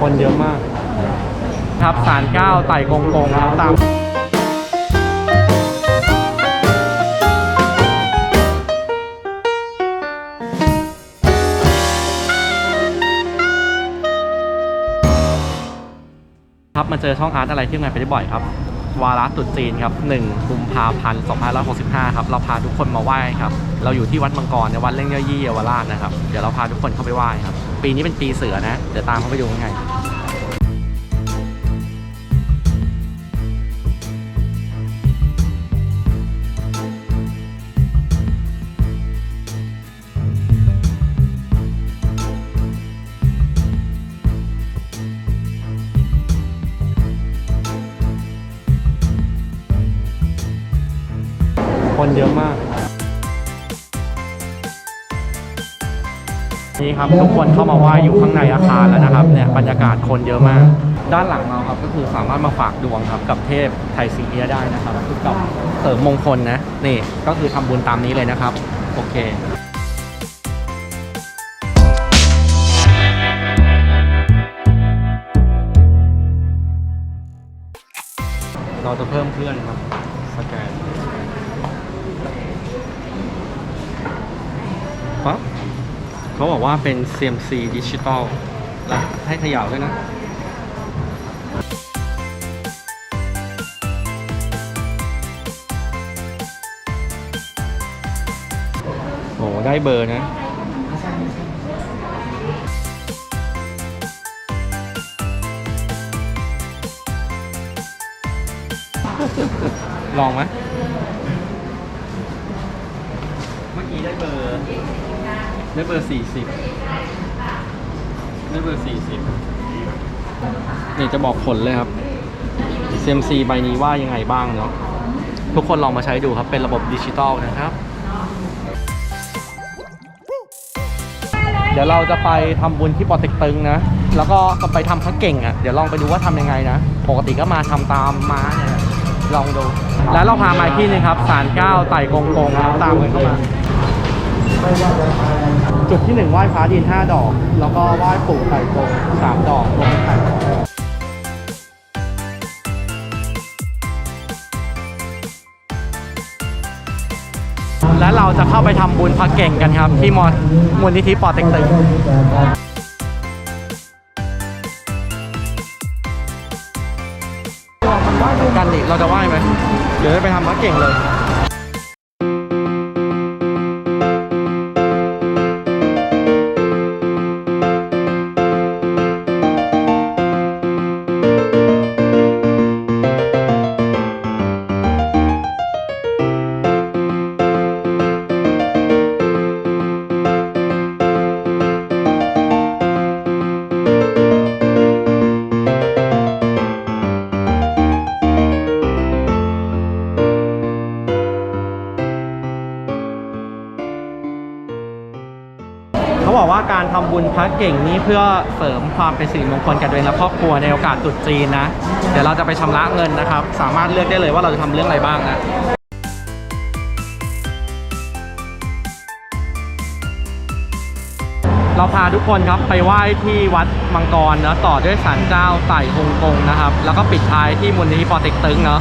คนเยอะมาก ครับสารเก้าไต่กงกงครับตามครับมาเจอช่องอาร์ตอะไรที่ไหนไปได้บ่อยครับ วาระตรุษจีนครับ1กุมภาพันธ์2565 ครับเราพาทุกคนมาไหว้ครับ เราอยู่ที่วัดมังกรในวัดเล่งเย่อยี่เยาวราชนะครับ เดี๋ยวเราพาทุกคนเข้าไปไหว้ครับ ปีนี้เป็นปีเสือนะ เดี๋ยวตามเขาไปดูข้างในคนเยอะมาก นี่ครับทุกคนเข้ามาไหว้อยู่ข้างในอาคารแล้วนะครับเนี่ยบรรยากาศคนเยอะมาก ด้านหลังเราครับก็คือสามารถมาฝากดวงครับกับเทพไทยซีเอียได้นะครับกับเสริมมงคลนะนี่ก็คือทำบุญตามนี้เลยนะครับ โอเคเราจะเพิ่มเพื่อนครับสแกนปั๊บ เขาบอกว่าเป็น CMC Digital แลให้เขย่าด้วยนะโอ้ได้เบอร์นะลองไหมเมื่อกี้ได้เบอร์ ได้เบอร์สี่สิบได้เบอร์สี่สิบนี่จะบอกผลเลยครับ CMC ใบนี้ว่ายังไงบ้างเนาะทุกคนลองมาใช้ดูครับเป็นระบบดิจิตอลนะครับ เดี๋ยวเราจะไปทำบุญที่ปอเต็กตึงนะ แล้วก็ไปทำพระเก่งอะเดี๋ยวลองไปดูว่าทำยังไงนะ ปกติก็มาทำตามม้าเนี่ยละลองดู แล้วเราพามาที่นึงครับศาลเก้าไต่กงกงตามกันเข้ามา จุดที่หนึ่งไหว้พระดินห้าดอก แล้วก็ไหว้ปู่ไต่กงสามดอกรวมเป็นแปดดอกและเราจะเข้าไปทำบุญพระเก่งกันครับ ที่มอมูลนิธิปอเต็กตึงกันดิเราจะไหว้ไหม เดี๋ยวจะไปทำพระเก่งเลย เขาบอกว่าการทำบุญพระเก่งนี้เพื่อเสริมความเป็นสิริมงคลกับตัวเองและครอบครัวในโอกาสตรุษจีนนะ เดี๋ยวเราจะไปชำระเงินนะครับ สามารถเลือกได้เลยว่าเราจะทำเรื่องอะไรบ้างนะเราพาทุกคนครับไปไหว้ที่วัดมังกรเนาะต่อด้วยศาลเจ้าไต่ฮงกงนะครับ แล้วก็ปิดท้ายที่มูลนิธิปอเต็กตึงเนาะ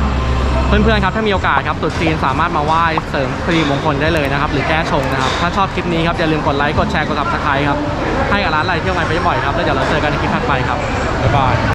เพื่อนๆครับถ้ามีโอกาสครับตรุดจีนสามารถมาไหว้เสริมสิริมงคลได้เลยนะครับ หรือแก้ชงนะครับ ถ้าชอบคลิปนี้ครับอย่าลืมกดไลค์กดแชร์กดซับสไครต์ครับให้กับร้านอะไรเที่ยวไงไปบ่อยครับแล้วเดี๋ยวเราเจอกันในคลิปถัดไปครับบ๊ายบาย